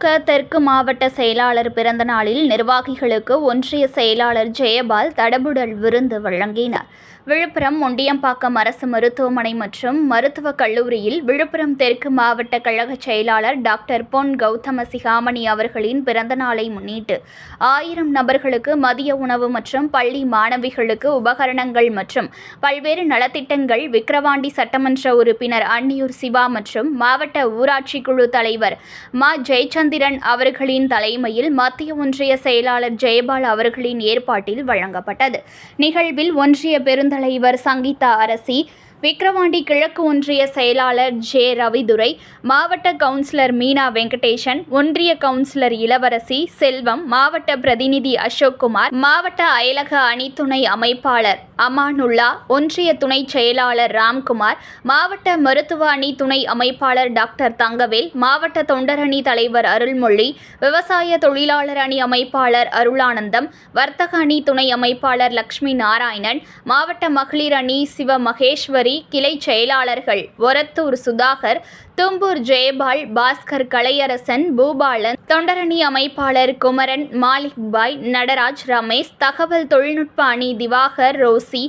தெற்கு மாவட்ட செயலாளர் பிறந்த நாளில் நிர்வாகிகளுக்கு ஒன்றிய செயலாளர் ஜெயபால் தடபுடல் விருந்து வழங்கினார். விழுப்புரம் முண்டியம்பாக்கம் அரசு மருத்துவமனை மற்றும் மருத்துவக் கல்லூரியில் விழுப்புரம் தெற்கு மாவட்ட கழக செயலாளர் டாக்டர் பொன் கௌதம சிகாமணி அவர்களின் பிறந்த நாளை முன்னிட்டு ஆயிரம் நபர்களுக்கு மதிய உணவு மற்றும் பள்ளி மாணவிகளுக்கு உபகரணங்கள் மற்றும் பல்வேறு நலத்திட்டங்கள் விக்கிரவாண்டி சட்டமன்ற உறுப்பினர் அன்னியூர் சிவா மற்றும் மாவட்ட ஊராட்சி குழு தலைவர் மா. ஜெயச்சந்திரன் அவர்களின் தலைமையில் மத்திய ஒன்றிய செயலாளர் ஜெயபால் அவர்களின் ஏற்பாட்டில் வழங்கப்பட்டது. நிகழ்வில் ஒன்றிய பெருந்தலைவர் சங்கீதா அரசி விக்கிரவாண்டி கிழக்கு ஒன்றிய செயலாளர் ஜே. ரவிதுரை மாவட்ட கவுன்சிலர் மீனா வெங்கடேசன் ஒன்றிய கவுன்சிலர் இளவரசி செல்வம் மாவட்ட பிரதிநிதி அசோக்குமார் மாவட்ட அயலக அணி துணை அமைப்பாளர் அமானுல்லா ஒன்றிய துணை செயலாளர் ராம்குமார் மாவட்ட மருத்துவ அணி துணை அமைப்பாளர் டாக்டர் தங்கவேல் மாவட்ட தொண்டரணி தலைவர் அருள்மொழி விவசாய தொழிலாளர் அணி அமைப்பாளர் அருளானந்தம் வர்த்தக அணி துணை அமைப்பாளர் லக்ஷ்மி நாராயணன் மாவட்ட மகளிர் அணி சிவ மகேஸ்வரி கிளை செயலாளர்கள் ஒரத்தூர் சுதாகர் தும்பூர் ஜெயபால் பாஸ்கர் கலையரசன் பூபாலன் தொண்டரணி அமைப்பாளர் குமரன் மாலிக் பாய் நடராஜ் ரமேஷ் தகவல் தொழில்நுட்ப அணி திவாகர் ரோசி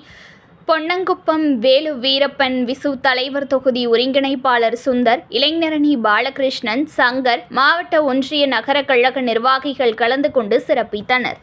பொன்னங்குப்பம் வேலு வீரப்பன் விசு தலைவர் தொகுதி ஒருங்கிணைப்பாளர் சுந்தர் இளைஞரணி பாலகிருஷ்ணன் சங்கர் மாவட்ட ஒன்றிய நகர கழக நிர்வாகிகள் கலந்து கொண்டு சிறப்பித்தனர்.